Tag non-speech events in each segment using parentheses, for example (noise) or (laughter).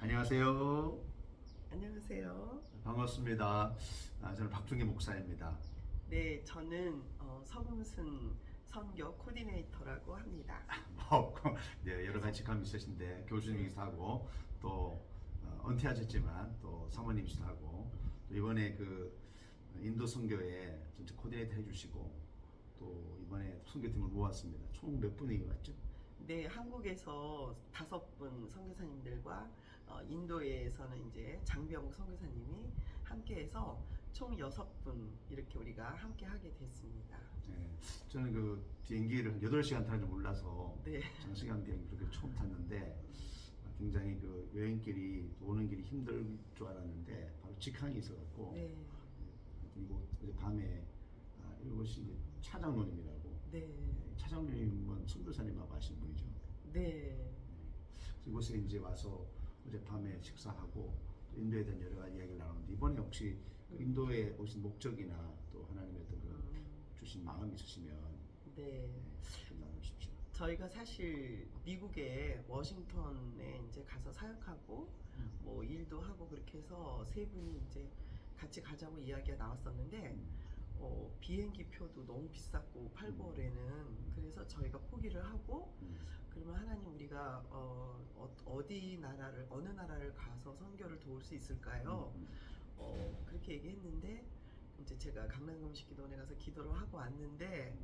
안녕하세요. 안녕하세요. 반갑습니다. 아, 저는 박중기 목사입니다. 네, 저는 어, 서금순 선교 코디네이터라고 합니다. 뭐, (laughs) 네, 여러 가지 직함이 있으신데 교수님이기도 하고 또 어, 은퇴하셨지만 또 사모님이시기도 하고 또 이번에 그 인도 선교에 전체 코디네이터 해주시고 또 이번에 선교팀을 모았습니다. 총 몇 분이 왔죠? 네, 한국에서 다섯 분 선교사님들과 어, 인도에서는 이제 장병 선교사님이 함께해서 총 여섯 분 이렇게 우리가 함께 하게 됐습니다. 네, 저는 그 비행기를 한 8시간 타는 줄 몰라서 네, 장시간 비행기 그렇게 처음 탔는데 굉장히 그 여행길이 또 오는 길이 힘들 줄 알았는데 바로 직항이 있어갖고 네, 이곳 어제 밤에 아, 이곳이 이제 차장로님이라고. 네, 차장로님은 선교사님하고 아시는 분이죠. 네, 그래서 이곳에 이제 와서 어제 밤에 식사하고 또 인도에 대한 여러 가지 이야기를 나눴는데 이번에 혹시 그 인도에 오신 목적이나 또 하나님의 어떤 그 음, 주신 마음이 있으시면 네. 네, 좀 나눠주십시오. 저희가 사실 미국의 워싱턴에 이제 가서 사역하고 뭐 일도 하고 그렇게 해서 세 분이 이제 같이 가자고 이야기가 나왔었는데 음, 어, 비행기 표도 너무 비쌌고 8, 9월에는. 그래서 저희가 포기를 하고 음, 그러면 하나님 우리가 어, 어, 디 나라를 어느 나라를 가서 선교를 도울 수 있을까요? 음, 어, 그렇게 얘기했는데 이제 제가 강남금식 기도원에 가서 기도를 하고 왔는데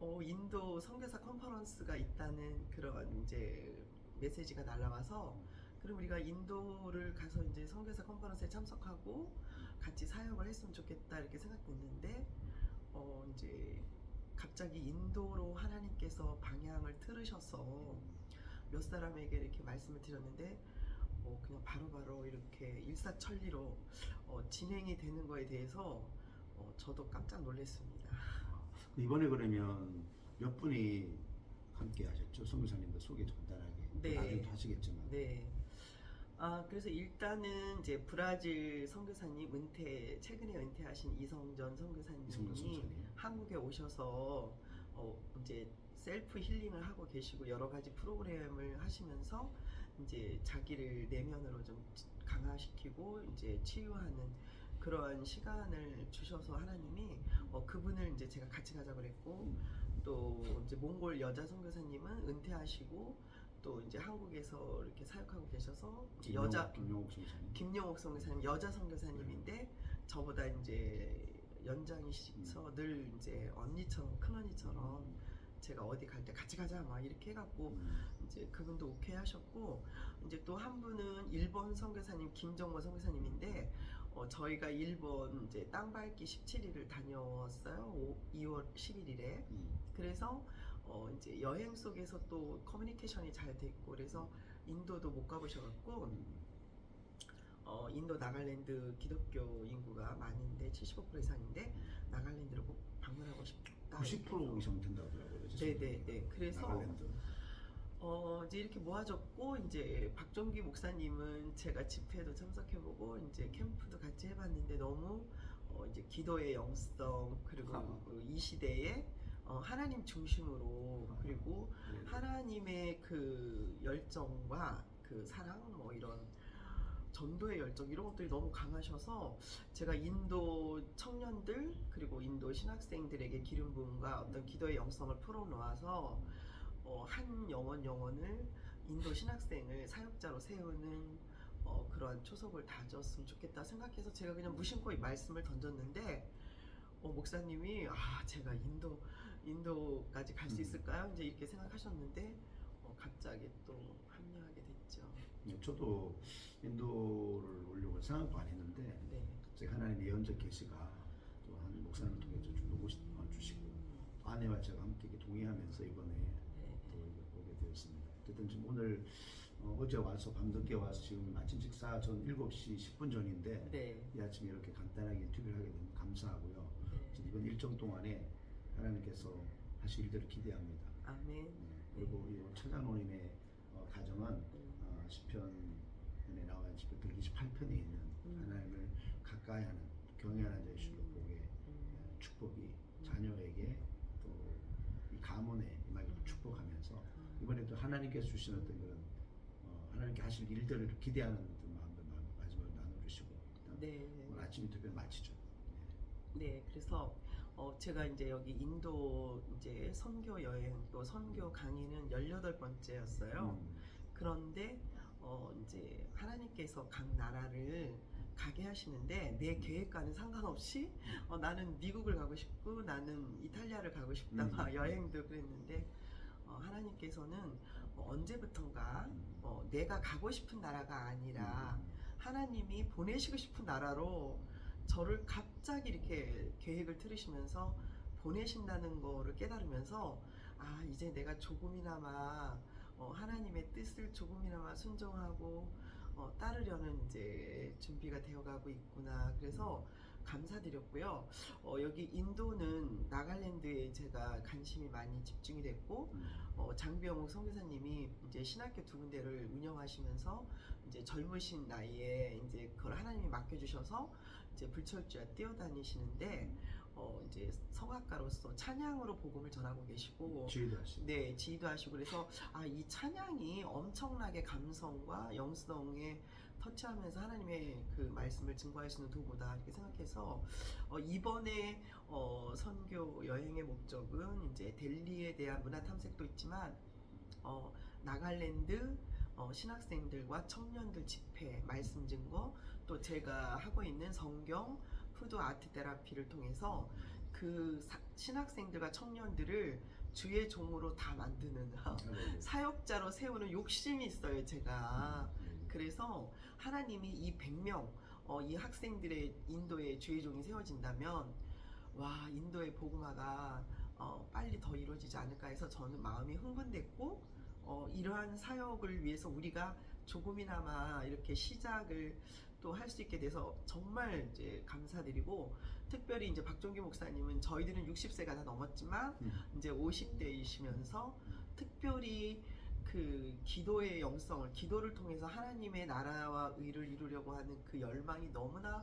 어, 인도 선교사 컨퍼런스가 있다는 그런 이제 메시지가 날라와서 그럼 우리가 인도를 가서 이제 선교사 컨퍼런스에 참석하고 같이 사역을 했으면 좋겠다 이렇게 생각됐는데 어 이제 갑자기 인도로 하나님께서 방향을 틀으셔서 몇 사람에게 이렇게 말씀을 드렸는데 어 그냥 바로 바로 이렇게 일사천리로 어 진행이 되는 거에 대해서 어 저도 깜짝 놀랐습니다. 이번에 그러면 몇 분이 함께 하셨죠? 선교사님들 소개 좀 간단하게. 네. 나중에 또 하시겠지만. 네. 아, 그래서 일단은 이제 브라질 선교사님 은퇴, 최근에 은퇴하신 이성전 선교사님이 이성전 선교사님. 한국에 오셔서 어, 이제 셀프 힐링을 하고 계시고 여러 가지 프로그램을 하시면서 이제 자기를 내면으로 좀 강화시키고 이제 치유하는 그러한 시간을 주셔서 하나님이 어, 그분을 이제 제가 같이 가자 그랬고 음, 또 이제 몽골 여자 선교사님은 은퇴하시고 또 이제 한국에서 이렇게 사역하고 계셔서 김용옥, 여자 김용옥 선교사님. 김영옥 선교사님 여자 선교사님인데 저보다 이제 연장이셔서 늘 이제 언니처럼 큰 언니처럼 제가 어디 갈 때 같이 가자 막 이렇게 해갖고 음, 이제 그분도 오케이 하셨고 이제 또 한 분은 일본 선교사님 김정모 선교사님인데 어, 저희가 일본 이제 땅 밟기 17일을 다녀왔어요. 오- 2월 11일에. 음, 그래서 어, 이제 여행 속에서 또 커뮤니케이션이 잘 됐고 그래서 인도도 못 가보셔갖고 음, 어, 인도 나갈랜드 기독교 인구가 많은데 75% 이상인데 나갈랜드를 꼭 방문하고 싶다. 90% 이상 된다고 하더라고요. 네네 네. 그래서 나갈랜드. 어, 이제 이렇게 모아졌고, 이제 박종기 목사님은 제가 집회도 참석해보고, 이제 캠프도 같이 해봤는데 너무, 어, 이제 기도의 영성, 그리고 아. 그이 시대에, 어, 하나님 중심으로, 아. 그리고 네. 하나님의 그 열정과 그 사랑, 뭐 이런, 전도의 열정 이런 것들이 너무 강하셔서 제가 인도 청년들 그리고 인도 신학생들에게 기름 부음과 어떤 기도의 영성을 풀어 놓아서 어, 한 영혼 영혼을 인도 신학생을 사역자로 세우는 어, 그러한 초석을 다졌으면 좋겠다 생각해서 제가 그냥 무심코 이 말씀을 던졌는데 어, 목사님이 아 제가 인도 인도까지 갈수 음. 있을까요? 이제 이렇게 생각하셨는데 어, 갑자기 또 합류하게 됐죠. 네, 저도 인도를 오려고 생각도 안 했는데 네. 갑자기 하나님의 예언적 계시가 또 한 목사님 통해서 어, 주시고 또 아내와 제가 함께 이렇게 동의하면서 이번에 네. 또 오게 되었습니다. 어쨌든 지금 오늘 어, 제 와서 밤늦게 와서 지금 아침 식사 전 7시 10분 전인데 네. 이 아침에 이렇게 간단하게 인터뷰를 하게 되면 감사하고요. 그래서 이번 일정 동안에 하나님께서 하실 일들을 기대합니다. 아멘. 네, 그리고 이 차장로님의 어, 가정은 어, 시편에 나와 시편 128편에 있는 음. 하나님을 가까이 하는 경외하는 자의 실록복의 음. 어, 축복이 자녀에게 또 이 가문에 임하기를 축복하면서 이번에 또 하나님께서 주신 어떤 그런 어, 하나님께 하실 일들을 기대하는 그 마음들 마- 마지막으로 일단 네. 오늘 아침 인터뷰를 마치죠. 네, 그래서 어, 제가 이제 여기 인도 이제 선교 여행 또 선교 강의는 18번째였어요. 음. 그런데 어, 이제 하나님께서 각 나라를 가게 하시는데 내 계획과는 상관없이 어, 나는 미국을 가고 싶고 나는 이탈리아를 가고 싶다 막 음. (laughs) 여행도 그랬는데 어, 하나님께서는 어, 언제부턴가 어, 내가 가고 싶은 나라가 아니라 음. 하나님이 보내시고 싶은 나라로 저를 갑자기 이렇게 계획을 틀으시면서 보내신다는 거를 깨달으면서 아 이제 내가 조금이나마 어, 하나님의 뜻을 조금이나마 순종하고 어, 따르려는 이제 준비가 되어가고 있구나 그래서 감사드렸고요 어, 여기 인도는 나갈랜드에 제가 관심이 많이 집중이 됐고 음. 어, 장비영욱 선교사님이 이제 신학교 두 군데를 운영하시면서 이제 젊으신 나이에 이제 그걸 하나님이 맡겨주셔서 이제 불철주야 뛰어다니시는데 어, 이제 성악가로서 찬양으로 복음을 전하고 계시고 지휘도 하시고. 네 지휘도 하시고 그래서 아 이 찬양이 엄청나게 감성과 영성에 터치하면서 하나님의 그 말씀을 있는 도구다 이렇게 생각해서 어, 이번에 어, 선교 여행의 목적은 이제 델리에 대한 문화 탐색도 있지만 어, 나갈랜드 어, 신학생들과 청년들 집회 말씀 증거 또 제가 하고 있는 성경 푸드 아트 테라피를 통해서 그 사- 신학생들과 청년들을 주의 종으로 다 만드는 (laughs) 사역자로 세우는 욕심이 있어요 제가 음. 그래서 하나님이 이 100명 어, 이 학생들의 인도의 주의 종이 세워진다면 와 인도의 복음화가 어, 빨리 더 이루어지지 않을까 해서 저는 마음이 흥분됐고 어, 이러한 사역을 위해서 우리가 조금이나마 이렇게 시작을 또 할 수 있게 돼서 정말 이제 감사드리고 특별히 이제 박종기 목사님은 저희들은 60세가 다 넘었지만 음. 이제 50대이시면서 특별히 그 기도의 영성을 기도를 통해서 하나님의 나라와 의를 이루려고 하는 그 열망이 너무나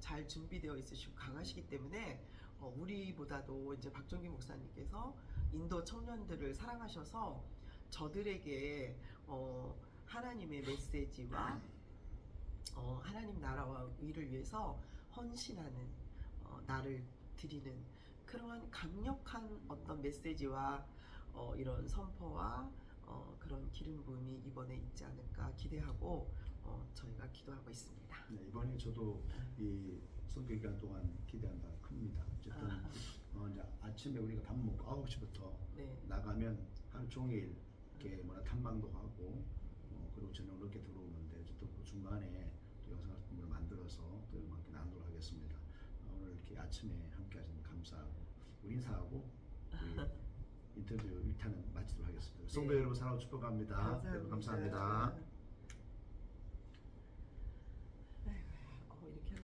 잘 준비되어 있으시고 강하시기 때문에 어, 우리보다도 이제 박종기 목사님께서 인도 청년들을 사랑하셔서 저들에게 어, 하나님의 메시지와 어, 하나님 나라와 의를 위해서 헌신하는 어, 나를 드리는 그러한 강력한 어떤 메시지와 어, 이런 선포와 어, 그런 기름 부음이 이번에 있지 않을까 기대하고 어, 저희가 기도하고 있습니다. 네, 이번에 저도 이 선교 기간 동안 기대한 바가 큽니다. 어쨌든 아. 어, 이제 아침에 우리가 밥 먹고 9시부터 네, 나가면 하루 종일 이렇게 뭐라 탐방도 하고 어, 그리고 저녁 늦게 들어오는데 어쨌든 그 중간에 또 영상 같은 걸 만들어서 또 함께 나누도록 하겠습니다. 어, 오늘 이렇게 아침에 함께 하셔서 감사하고 우리 인사하고 우리 (laughs) 인터뷰 1탄은 마치도록 하겠습니다. 성도 네. 여러분 사랑하고 축복합니다. 여러분 감사합니다.